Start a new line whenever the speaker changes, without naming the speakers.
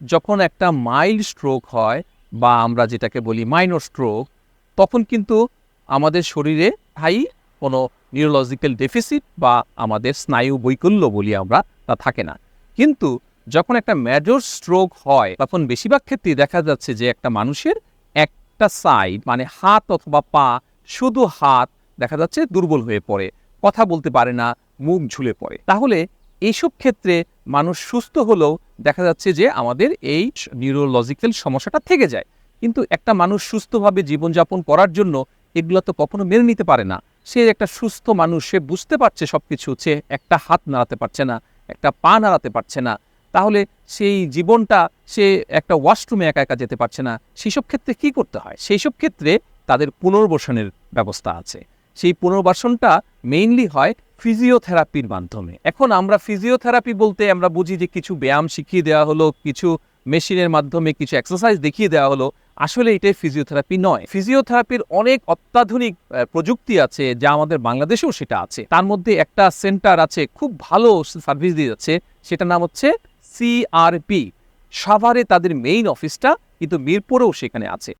যখন একটা mild stroke হয় বা আমরা যেটাকে বলি মাইনর স্ট্রোক, তখন কিন্তু আমাদের শরীরে হাই কোনো নিউরোলজিক্যাল ডেফিসিট বা আমাদের স্নায়ু বৈকল্য বলি আমরা তা থাকে না। কিন্তু যখন একটা মেজর স্ট্রোক হয়, তখন বেশিরভাগ ক্ষেত্রেই দেখা যাচ্ছে যে একটা মানুষের একটা সাইড মানে হাত অথবা পা, শুধু হাত দেখা যাচ্ছে দুর্বল হয়ে পড়ে, কথা বলতে পারে না, মুখ ঝুলে পড়ে। তাহলে এইসব ক্ষেত্রে মানুষ সুস্থ হলেও দেখা যাচ্ছে যে আমাদের এই নিউরোলজিক্যাল সমস্যাটা থেকে যায়। কিন্তু একটা মানুষ সুস্থভাবে জীবনযাপন করার জন্য এগুলো তো কখনো মেনে নিতে পারে না। সে একটা সুস্থ মানুষ, সে বুঝতে পারছে সব কিছু সে একটা হাত নাড়াতে পারছে না, একটা পা নাড়াতে পারছে না। তাহলে সেই জীবনটা সে একটা ওয়াশরুমে একা একা যেতে পারছে না। সেই সব ক্ষেত্রে কী করতে হয়? সেই সব ক্ষেত্রে তাদের পুনর্বাসনের ব্যবস্থা আছে। সেই পুনর্বাসনটা মেইনলি হয় ফিজিওথেরাপির মাধ্যমে। এখন আমরা ফিজিওথেরাপি বলতে আমরা বুঝি যে কিছু ব্যায়াম শিখিয়ে দেওয়া হলো, কিছু মেশিনের মাধ্যমে কিছু এক্সারসাইজ দেখিয়ে দেওয়া হলো। আসলে এটাই ফিজিওথেরাপি নয়। ফিজিওথেরাপির অনেক অত্যাধুনিক প্রযুক্তি আছে যা আমাদের বাংলাদেশেও সেটা আছে। তার মধ্যে একটা সেন্টার আছে, খুব ভালো সার্ভিস দিয়ে যাচ্ছে। সেটার নাম হচ্ছে সিআরপি সাভারে তাদের মেইন অফিসটা কিন্তু মিরপুরেও সেখানে আছে।